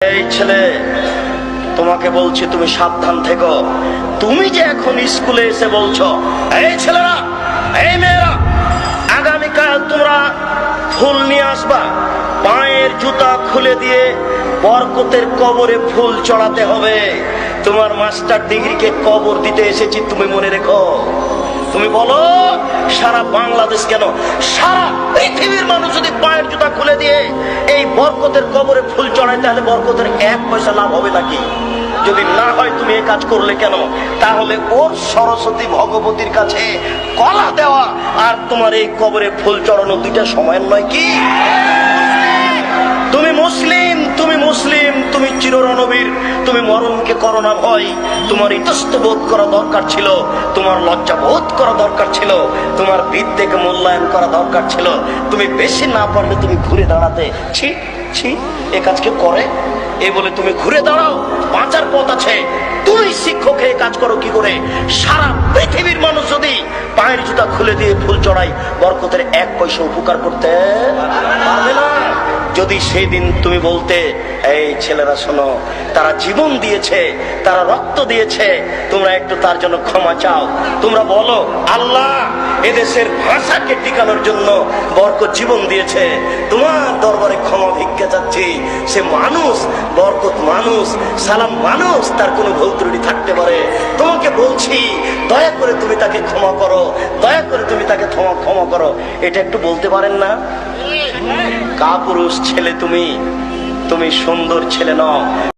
এই ছেলে, তোমাকে বলছি তুমি সাবধান থেকো। তুমি যে এখন স্কুলে এসে বলছো, এই ছেলেরা, এই মেয়েরা, আগামীকাল তোমরা ফুল নিয়ে আসবা। পায়ের জুতা খুলে দিয়ে বরকতের কবরে ফুল চড়াতে হবে। তোমার মাস্টার ডিগ্রিকে কবর দিতে এসেছি, তুমি মনে রেখো। তুমি বলো, সারা বাংলাদেশ কেন? সারা পৃথিবীর মানুষ যদি পায়ের জুতা খুলে দিয়ে এই বরকতের কবরে ফুল চড়ায়, তাহলে বরকতের এক পয়সা লাভ হবে নাকি? যদি না হয় তুমি এই কাজ করলে কেন? তাহলে ওর সরস্বতী ভগবতীর কাছে কলা দেওয়া আর তোমার এই কবরে ফুল চড়ানো দুইটা সময়ের নয় কি? তুমি মুসলিম তুমি মুসলিম, তুমি চিররণবীর। তুমি মরণকে করো না ভয়। তোমার ইতস্ত বোধ করা দরকার ছিল। তোমার লজ্জা বোধ করা দরকার ছিল। তোমার বিদ্যেকে মূল্যায়ন করা দরকার ছিল। তুমি বেশি না পারলে তুমি ঘুরে দাঁড়াতে। ছি ছি, এ কাজ কেউ করে? এ বলে তুমি ঘুরে দাঁড়াও, বাঁচার পথ আছে। তুমি শিক্ষক হয়ে কাজ করো কি করে? সারা পৃথিবীর মানুষ যদি পায়ের জুতা খুলে দিয়ে ফুল চড়াই বরকতের এক পয়সা উপকার করতে পারবে না। যদি সেই দিন তুমি বলতে, এই ছেলেরা শোনো, তারা জীবন দিয়েছে, তারা রক্ত দিয়েছে, তোমরা একটু তার জন্য ক্ষমা চাও। তোমরা বলো, আল্লাহ এদেশের ভাষাকে টিকানোর জন্য বরকত জীবন দিয়েছে। তোমার দরবারে ক্ষমা ভিক্ষা চাচ্ছি। সে মানুষ, বরকত মানুষ, সালাম মানুষ, তার কোনো ভুল ত্রুটি থাকতে পারে। তোমাকে বলছি, দয়া করে তুমি তাকে ক্ষমা করো, দয়া করে তুমি তাকে ক্ষমা ক্ষমা করো। এটা একটু বলতে পারেন না? কাপুরুষ ছেলে তুমি তুমি সুন্দর ছেলে নও।